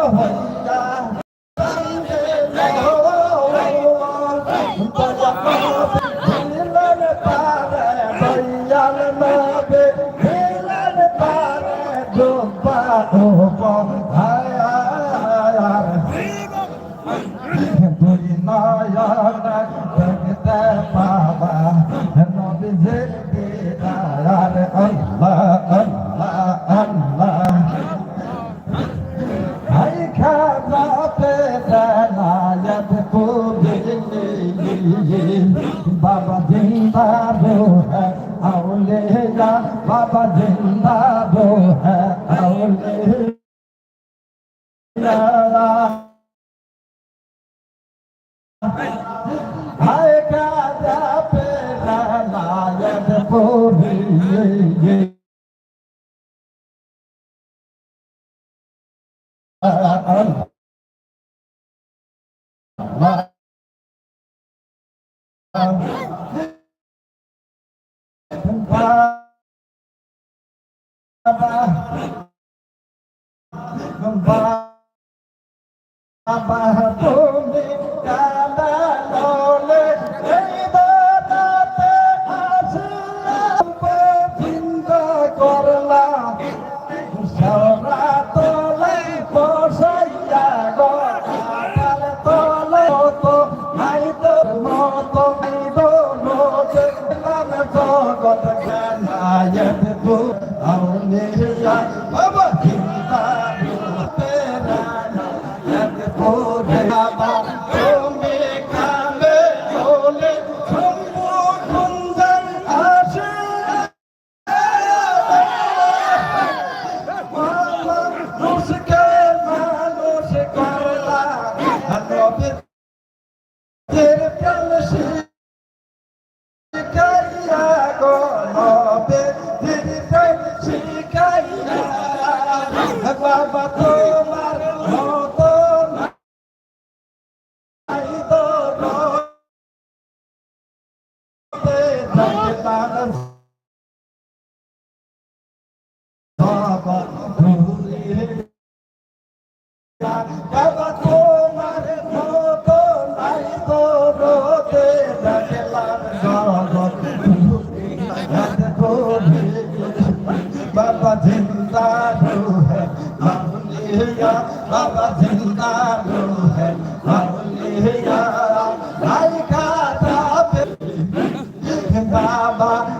这 सबको बाबा जिंदा वो है औलेगा बाबा जिंदा वो है औलेगा हाय का जा पे लायक को भी ये Baba, Baba, Baba, يحب عمرك Baba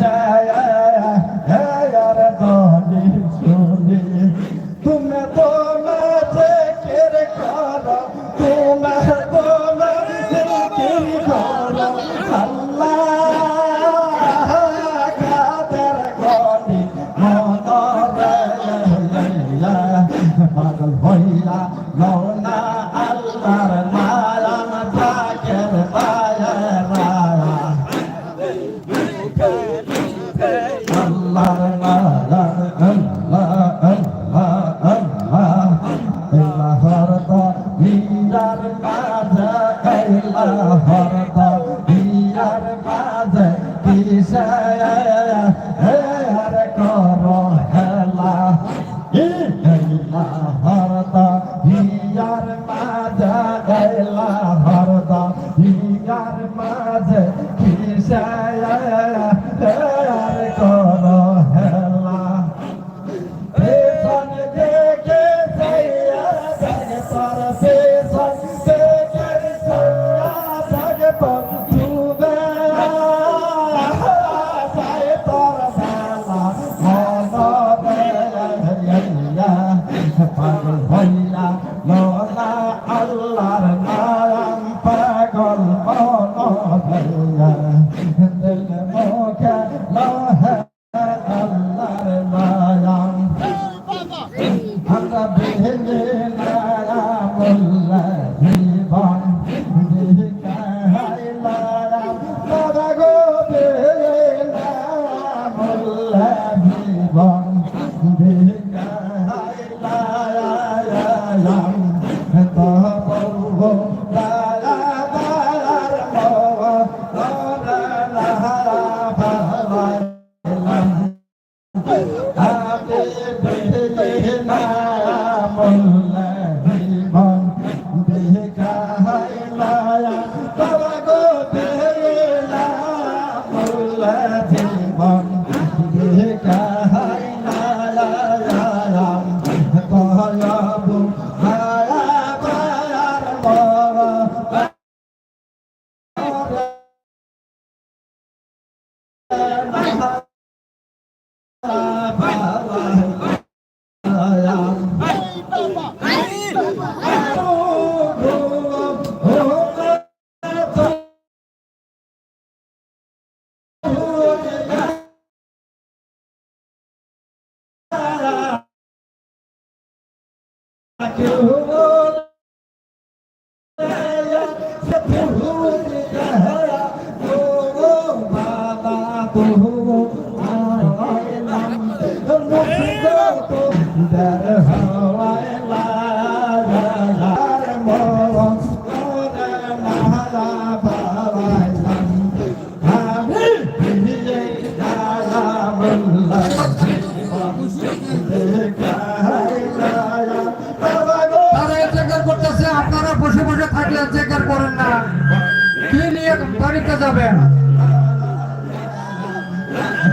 ছায়া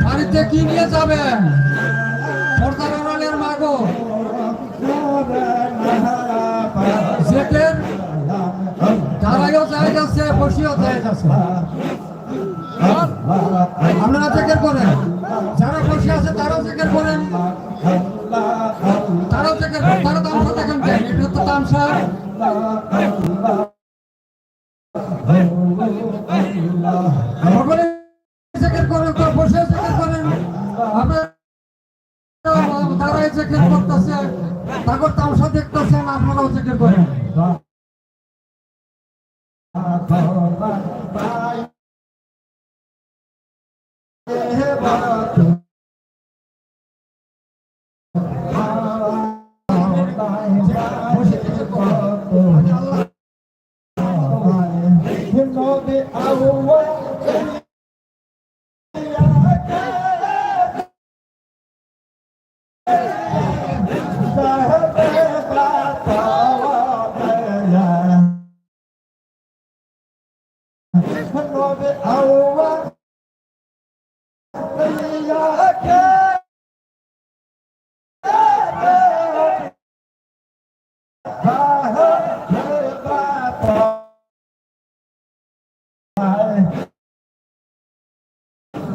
বাড়িতে কি নিয়ে যাবেন? প্রতারণালের মাগো। সেটের দাঁড়াইও চাই যাচ্ছে, বসিও চাই আপনারা চেকের করেন, যারা বসে আছে তারাও চেকের করেন। তারাও চেকের তারা তামসা দেখেন তো তামসা। সকলে জিকির করেন, তো বসে জিকির করেন। আপনারা তারাই জিকির করতেছে তাগর তামসা দেখতেছেন, আপনারাও করেন। him all that I will want. I will.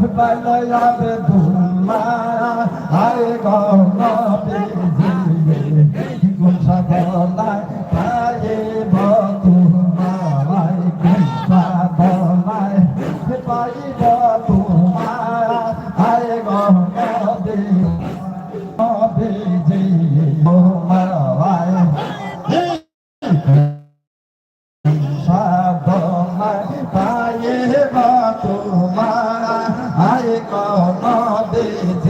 পাইলাম তোমার আয় গল্প যেতে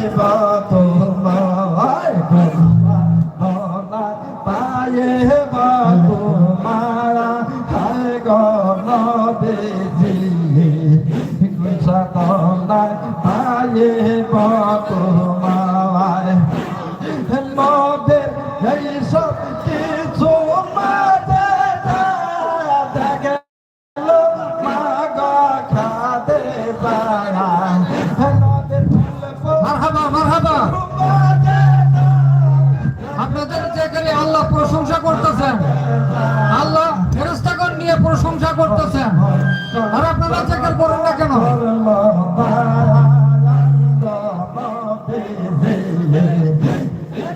পাপ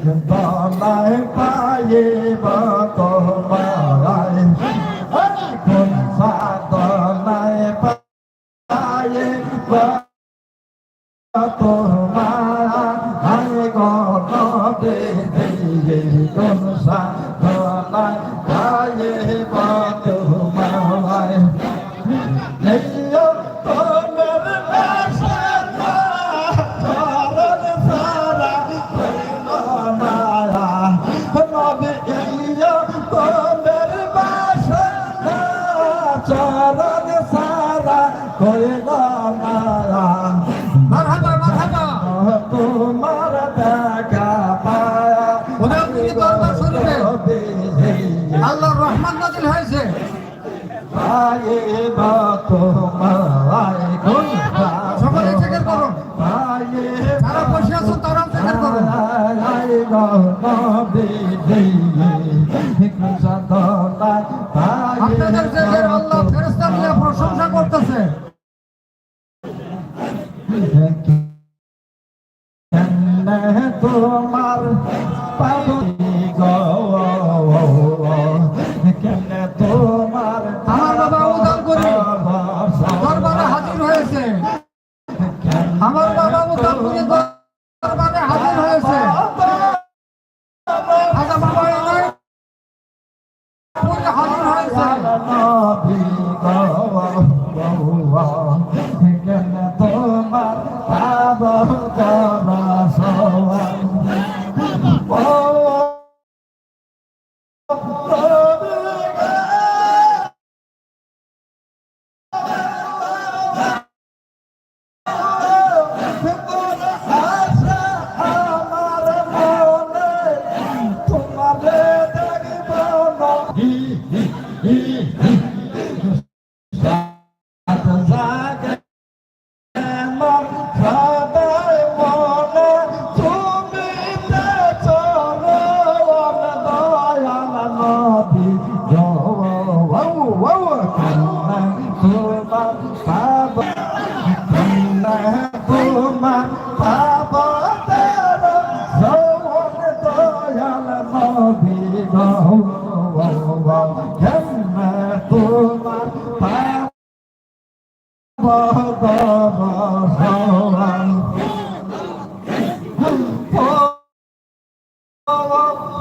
গলায় পায়ে বাত প্রিয়তমের বাসনা চরণ সারা কইল মারা। মারহাবা মারহাবা। তোমার দেখা পায়া। ওরা কি দরবার শুনবে আল্লাহর রহমান নাজিল হয়েছে। আয়ে বা তোমার গুণ সকলে জিকির করুন। আয়ে সারা পয়সা সুতরাং জিকির করুন। আয়ে বা তোমার আপনাদের দেশের আল্লাহ ফেরেস্তা মিলে প্রশংসা করতেছে। তোমার পাব তোমার Oh.